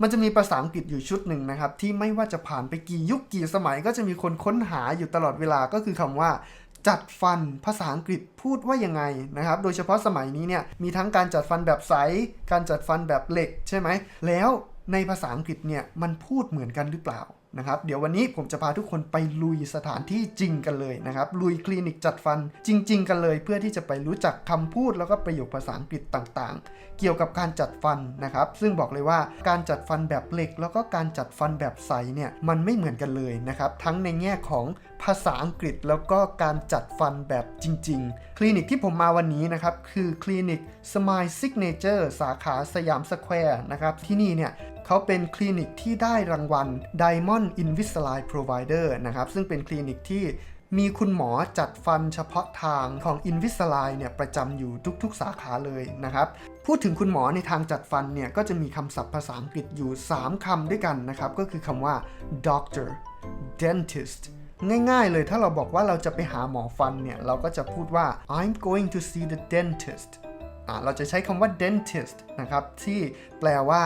มันจะมีภาษาอังกฤษอยู่ชุดหนึ่งนะครับ ที่ไม่ว่าจะผ่านไปกี่ยุคกี่สมัย ก็จะมีคนค้นหาอยู่ตลอดเวลาก็คือคำว่า จัดฟันภาษาอังกฤษพูดว่ายังไงนะครับ โดยเฉพาะสมัยนี้เนี่ยมีทั้งการจัดฟันแบบใส การจัดฟันแบบเหล็กใช่ไหมแล้วในภาษาอังกฤษเนี่ยมันพูดเหมือนกันหรือเปล่า นะครับเดี๋ยววันนี้ผมจะพาทุกคนไปลุยสถานที่จริงกันเลยนะครับ ลุยคลินิกจัดฟันจริง ๆ กันเลย เพื่อที่จะไปรู้จักคำพูดแล้วก็ประโยคภาษาอังกฤษต่างๆ เกี่ยวกับการจัดฟันนะครับ ซึ่งบอกเลยว่าการจัดฟันแบบเหล็ก แล้วก็การจัดฟันแบบใสเนี่ยมันไม่เหมือนกันเลยนะครับทั้งในแง่ของภาษาอังกฤษแล้วก็การจัดฟันแบบจริง ๆ คลินิกที่ผมมาวันนี้นะครับคือคลินิก Smile Signature สาขาสยามสแควร์นะครับที่นี่เนี่ย เขาเป็นคลินิกที่ได้รางวัล Diamond Invisalign Provider นะครับ ซึ่งเป็นคลินิกที่มีคุณหมอจัดฟันเฉพาะทางของ Invisalign เนี่ยประจำอยู่ทุกๆ สาขาเลยนะครับ พูดถึงคุณหมอในทางจัดฟันเนี่ยก็จะมีคำศัพท์ภาษาอังกฤษอยู่ 3คำด้วยกันนะครับ ก็คือคำว่า doctor dentist ง่ายๆเลยถ้าเราบอกว่าเราจะไปหาหมอฟันเนี่ย เราก็จะพูดว่า I'm going to see the dentist อ่าเราจะใช้คำว่า dentist นะครับ ที่แปลว่า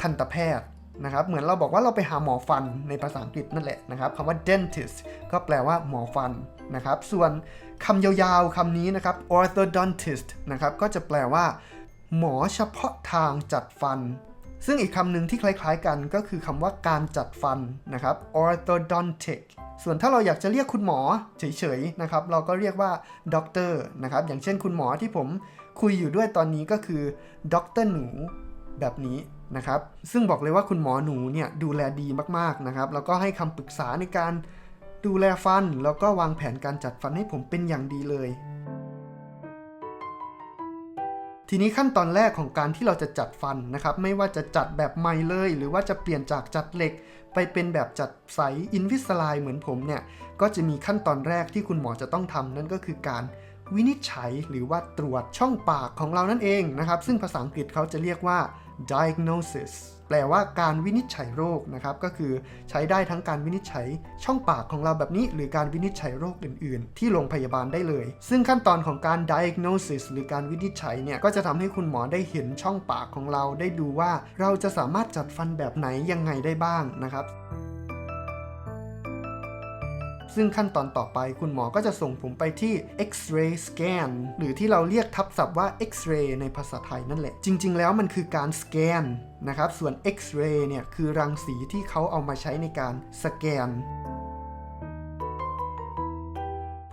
ทันตแพทย์นะครับ เหมือนเราบอกว่าเราไปหาหมอฟันในภาษาอังกฤษนั่นแหละนะครับคำว่า dentist ก็แปลว่าหมอฟันนะครับ ส่วนคำยาวๆคำนี้นะครับ orthodontist นะครับ ก็จะแปลว่า หมอเฉพาะทางจัดฟัน ซึ่งอีกคำหนึ่งที่คล้ายๆกันก็คือคำว่าการจัดฟันนะครับ orthodontic ส่วนถ้าเราอยากจะเรียกคุณหมอเฉยๆนะครับ เราก็เรียกว่าด็อกเตอร์นะครับ อย่างเช่นคุณหมอที่ผมคุยอยู่ด้วยตอนนี้ก็คือด็อกเตอร์หนูแบบนี้ นะครับ ซึ่งบอกเลยว่าคุณหมอหนูเนี่ยดูแลดีมากๆนะครับ แล้วก็ให้คำปรึกษาในการดูแลฟัน แล้วก็วางแผนการจัดฟันให้ผมเป็นอย่างดีเลย ทีนี้ขั้นตอนแรกของการที่เราจะจัดฟันนะครับ ไม่ว่าจะจัดแบบใหม่เลย หรือว่าจะเปลี่ยนจากจัดเหล็ก ไปเป็นแบบจัดใสอินวิสไลเหมือนผมเนี่ย ก็จะมีขั้นตอนแรกที่คุณหมอจะต้องทำนั่นก็คือการวินิจฉัยหรือว่าตรวจช่องปากของเรานั่นเองนะครับ ซึ่งภาษาอังกฤษเขาจะเรียกว่า diagnosis แปลว่าการวินิจฉัยโรคนะครับ ก็คือใช้ได้ทั้งการวินิจฉัยช่องปากของเราแบบนี้ หรือการวินิจฉัยโรคอื่น ๆ ที่โรงพยาบาลได้เลย ซึ่งขั้นตอนของการ diagnosis หรือการวินิจฉัยเนี่ย ก็จะทำให้คุณหมอได้เห็นช่องปากของเราได้ดูว่า เราจะสามารถจัดฟันแบบไหนยังไงได้บ้างนะครับ ซึ่งขั้นตอนต่อไปคุณหมอก็จะส่งผมไปที่ X-ray scan หรือที่เราเรียกทับศัพท์ว่า X-ray ในภาษาไทยนั่นแหละ จริง ๆ แล้วมันคือการสแกนนะครับ ส่วน X-ray เนี่ยคือรังสีที่เขาเอามาใช้ในการสแกน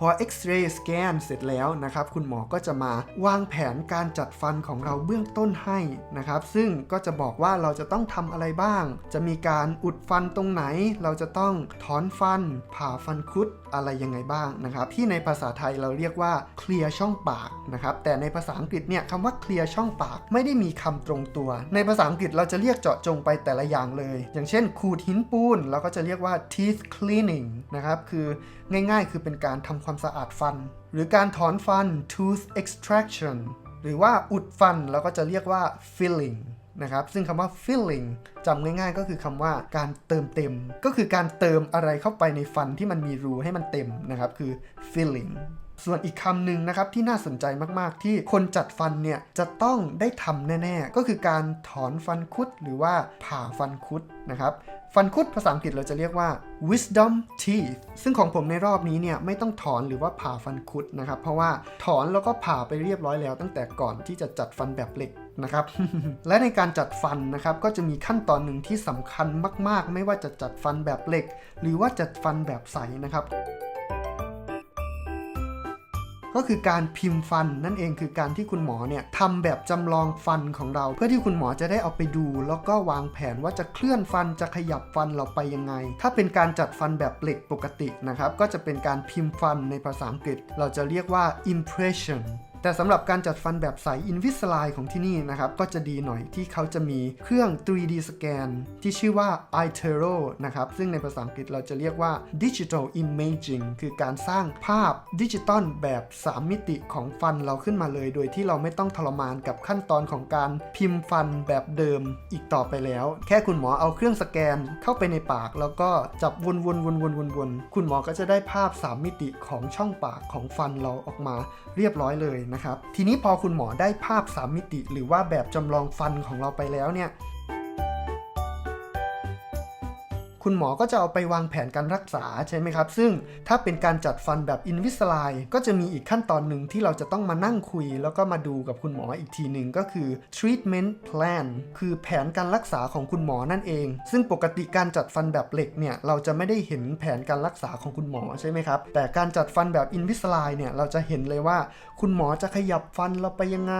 พอ X-ray scan เสร็จแล้วนะครับคุณหมอก็จะมาวางแผนการจัดฟันของเราเบื้องต้นให้นะครับซึ่งก็จะบอกว่าเราจะต้องทำอะไรบ้าง จะมีการอุดฟันตรงไหน เราจะต้องถอนฟัน ผ่าฟันคุดอะไรยังไงบ้างนะครับที่ในภาษาไทยเราเรียกว่าเคลียร์ช่องปากนะครับแต่ในภาษาอังกฤษเนี่ยคำว่าเคลียร์ช่องปากไม่ได้มีคำตรงตัว ในภาษาอังกฤษเราจะเรียกเจาะจงไปแต่ละอย่างเลย อย่างเช่น ขูดหินปูนเราก็จะเรียกว่า teeth cleaning นะครับคือง่ายๆ คือเป็นการทำความความสะอาดฟัน หรือการถอนฟัน tooth extraction หรือว่าอุดฟันเราก็จะเรียกว่า filling นะครับซึ่งคำว่า filling จำง่ายๆ ก็คือคำว่าการเติมเต็ม ก็คือการเติมอะไรเข้าไปในฟันที่มันมีรูให้มันเต็มนะครับคือ filling ส่วนอีกคำหนึ่งนะครับที่น่าสนใจมากๆ ที่คนจัดฟันเนี่ยจะต้องได้ทำแน่ ๆ ก็คือการถอนฟันคุดหรือว่าผ่าฟันคุดนะครับ ฟันคุดภาษาอังกฤษเราจะเรียกว่า wisdom teeth ซึ่งของผมในรอบนี้เนี่ยไม่ต้องถอนหรือว่าผ่าฟันคุดนะครับ เพราะว่าถอนแล้วก็ผ่าไปเรียบร้อยแล้ว ตั้งแต่ก่อนที่จะจัดฟันแบบเหล็กนะครับและในการจัดฟันนะครับก็จะมีขั้นตอนหนึ่งที่สำคัญมาก ๆ ไม่ว่าจะจัดฟันแบบเหล็ก หรือว่าจัดฟันแบบใสนะครับ ก็คือการพิมพ์ฟันนั่นเองคือการที่คุณหมอเนี่ยทำแบบจำลองฟันของเรา เพื่อที่คุณหมอจะได้เอาไปดู แล้วก็วางแผนว่าจะเคลื่อนฟันจะขยับฟันเราไปยังไง ถ้าเป็นการจัดฟันแบบเหล็กปกตินะครับก็จะเป็นการพิมพ์ฟันในภาษาอังกฤษ เราจะเรียกว่า impression แต่สำหรับการจัดฟันแบบใส Invisalign ของที่นี่นะครับ ก็จะดีหน่อยที่เขาจะมีเครื่อง 3D scan ที่ชื่อว่า iTero นะครับ ซึ่งในภาษาอังกฤษเราจะเรียกว่า Digital Imaging คือการสร้างภาพดิจิตอลแบบ 3 มิติของฟันเราขึ้นมาเลย โดยที่เราไม่ต้องทรมานกับขั้นตอนของการพิมพ์ฟันแบบเดิมอีกต่อไปแล้ว แค่คุณหมอเอาเครื่องสแกนเข้าไปในปาก แล้วก็จับวนๆวนๆๆๆคุณหมอก็จะได้ภาพ 3 มิติของช่องปากของฟันเราออกมาเรียบร้อยเลยนะครับ ทีนี้พอคุณหมอได้ภาพ 3 มิติ หรือว่าแบบจำลองฟันของเราไปแล้วเนี่ย คุณหมอก็จะเอาไปวางแผนการรักษาใช่ไหมครับ ซึ่งถ้าเป็นการจัดฟันแบบ Invisalign ก็จะมีอีกขั้นตอนหนึ่งที่เราจะต้องมานั่งคุย แล้วก็มาดูกับคุณหมออีกทีหนึ่งก็คือ treatment plan คือแผนการรักษาของคุณหมอนั่นเอง ซึ่งปกติการจัดฟันแบบเหล็กเนี่ยเราจะไม่ได้เห็นแผนการรักษาของคุณหมอใช่ไหมครับ แต่การจัดฟันแบบ Invisalign เนี่ยเราจะเห็นเลยว่า คุณหมอจะขยับฟันเราไปยังไง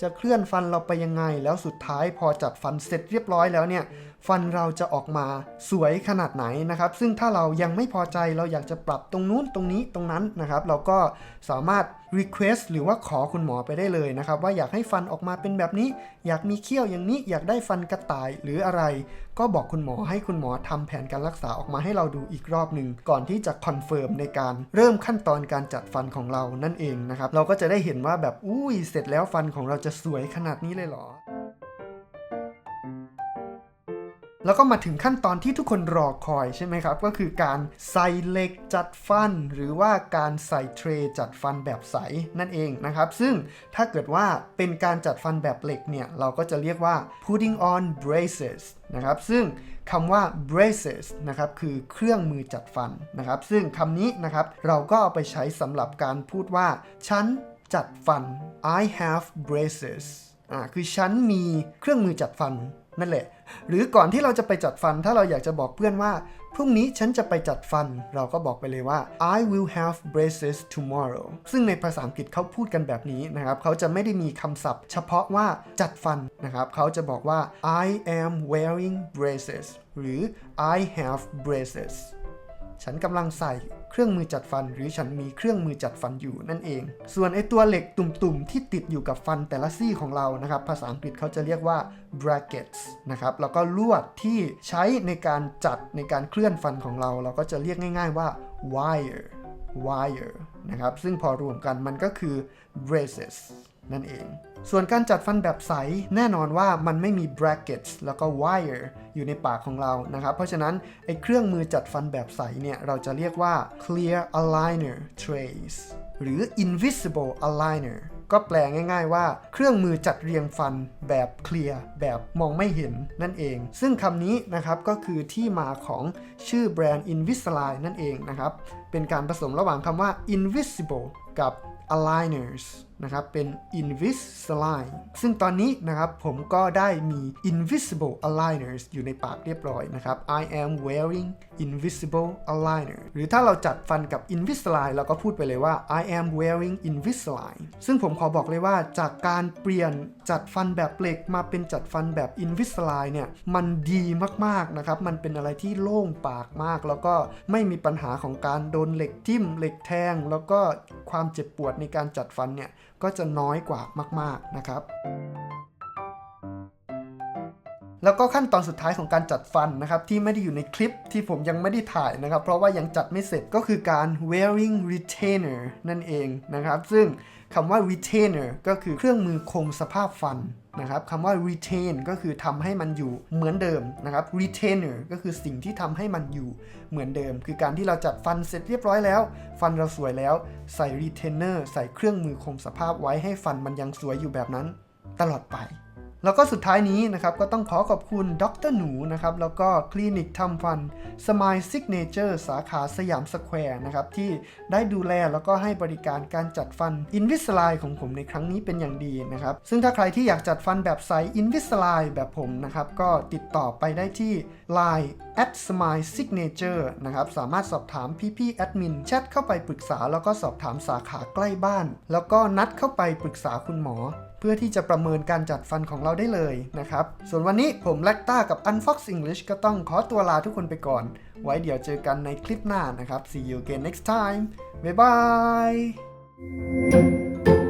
จะเคลื่อนฟันเราไปยังไง แล้วสุดท้ายพอจัดฟันเสร็จเรียบร้อยแล้วเนี่ยฟันเราจะออกมาสวยขนาดไหนนะครับ ซึ่งถ้าเรายังไม่พอใจเราอยากจะปรับตรงนู้นตรงนี้ตรงนั้นนะครับ เราก็สามารถ request หรือว่าขอคุณหมอไปได้เลยนะครับ ว่าอยากให้ฟันออกมาเป็นแบบนี้ อยากมีเขี้ยวอย่างนี้อยากได้ฟันกระต่ายหรืออะไร ก็บอกคุณหมอให้คุณหมอทำแผนการรักษาออกมาให้เราดูอีกรอบหนึ่งก่อนที่จะคอนเฟิร์มในการเริ่มขั้นตอนการจัดฟันของเรานั่นเองนะครับ เราก็จะได้เห็นว่าแบบอุ้ยเสร็จแล้วฟันของเราจะสวยขนาดนี้เลยเหรอ แล้วก็มาถึงขั้นตอนที่ทุกคนรอคอยใช่ไหมครับ ก็คือการใส่เหล็กจัดฟัน หรือว่าการใส่เทรย์จัดฟันแบบใสนั่นเองนะครับ ซึ่งถ้าเกิดว่าเป็นการจัดฟันแบบเหล็กเนี่ย เราก็จะเรียกว่า putting on braces นะครับ ซึ่งคำว่า braces นะครับ คือเครื่องมือจัดฟันนะครับ ซึ่งคำนี้นะครับ เราก็เอาไปใช้สำหรับการพูดว่า ฉันจัดฟัน I have braces อ่า คือฉันมีเครื่องมือจัดฟัน นั่นแหละ หรือก่อนที่เราจะไปจัดฟัน ถ้าเราอยากจะบอกเพื่อนว่า พรุ่งนี้ฉันจะไปจัดฟัน เราก็บอกไปเลยว่า I will have braces tomorrow ซึ่งในภาษาอังกฤษเขาพูดกันแบบนี้นะครับ เขาจะไม่ได้มีคำศัพท์ เฉพาะว่าจัดฟันนะครับ เขาจะบอกว่า I am wearing braces หรือ I have braces ฉันกำลังใส่เครื่องมือจัดฟัน หรือฉันมีเครื่องมือจัดฟันอยู่นั่นเอง ส่วนไอตัวเหล็กตุ่มๆ ที่ติดอยู่กับฟันแต่ละซี่ของเรานะครับ ภาษาอังกฤษเขาจะเรียกว่า brackets นะครับ แล้วก็ลวดที่ใช้ในการจัดในการเคลื่อนฟันของเรา เราก็จะเรียกง่าย ๆว่า wire wire นะครับ ซึ่งพอรวมกันมันก็คือ braces นั่นเอง ส่วนการจัดฟันแบบใส แน่นอนว่ามันไม่มี brackets แล้วก็ wire อยู่ในปากของเรานะครับ เพราะฉะนั้นไอ้เครื่องมือจัดฟันแบบใสเนี่ย เราจะเรียกว่า clear aligner trays หรือ invisible aligner ก็แปลง่ายๆว่าเครื่องมือจัดเรียงฟันแบบเคลียร์แบบมองไม่เห็นนั่นเอง ซึ่งคำนี้นะครับก็คือที่มาของชื่อแบรนด์ Invisalign นั่นเองนะครับ เป็นการผสมระหว่างคำว่า invisible กับ aligners นะครับเป็น Invisalign ซึ่งตอนนี้นะครับผมก็ได้มี invisible aligners อยู่ในปากเรียบร้อยนะครับ I am wearing invisible aligner หรือถ้าเราจัดฟันกับ Invisalign เราก็พูดไปเลยว่า I am wearing Invisalign ซึ่งผมขอบอกเลยว่าจากการเปลี่ยนจัดฟันแบบเหล็กมาเป็นจัดฟันแบบ Invisalign เนี่ยมันดีมากๆนะครับ มันเป็นอะไรที่โล่งปากมาก แล้วก็ไม่มีปัญหาของการโดนเหล็กทิ่มเหล็กแทง แล้วก็ความเจ็บปวดในการจัดฟันเนี่ย ก็จะน้อยกว่ามาก ๆนะครับ แล้วก็ขั้นตอนสุดท้ายของการจัดฟันนะครับ ที่ไม่ได้อยู่ในคลิปที่ผมยังไม่ได้ถ่ายนะครับ เพราะว่ายังจัดไม่เสร็จก็คือการ wearing retainer นั่นเองนะครับ ซึ่งคำว่า retainer ก็คือเครื่องมือคงสภาพฟัน นะครับคำว่า retain ก็คือทำให้มันอยู่เหมือนเดิมนะครับ retainer ก็คือสิ่งที่ทำให้มันอยู่เหมือนเดิม คือการที่เราจัดฟันเสร็จเรียบร้อยแล้ว ฟันเราสวยแล้วใส่ retainer ใส่เครื่องมือคงสภาพไว้ให้ฟันมันยังสวยอยู่แบบนั้นตลอดไป แล้วก็สุดท้ายนี้นะครับก็ต้องขอขอบคุณดรหนูนะครับแล้วก็คลินิกทำฟัน Smile Signature สาขาสยามสแควร์นะครับที่ได้ดูแลแล้วก็ให้บริการการจัดฟัน Invisalign ของผมในครั้งนี้เป็นอย่างดีนะครับ ซึ่งถ้าใครที่อยากจัดฟันแบบใส Invisalign แบบผมนะครับก็ติดต่อไปได้ที่ Line at smile signature นะครับสามารถสอบถามพี่ๆแอดมินแชทเข้าไปปรึกษา แล้วก็สอบถามสาขาใกล้บ้าน แล้วก็นัดเข้าไปปรึกษาคุณหมอ เพื่อที่จะประเมินการจัดฟันของเราได้เลยนะครับ ส่วนวันนี้ผมแลกต้ากับ Unfox English ก็ต้องขอตัวลาทุกคนไปก่อน ไว้เดี๋ยวเจอกันในคลิปหน้านะครับ see you again next time บ๊ายบาย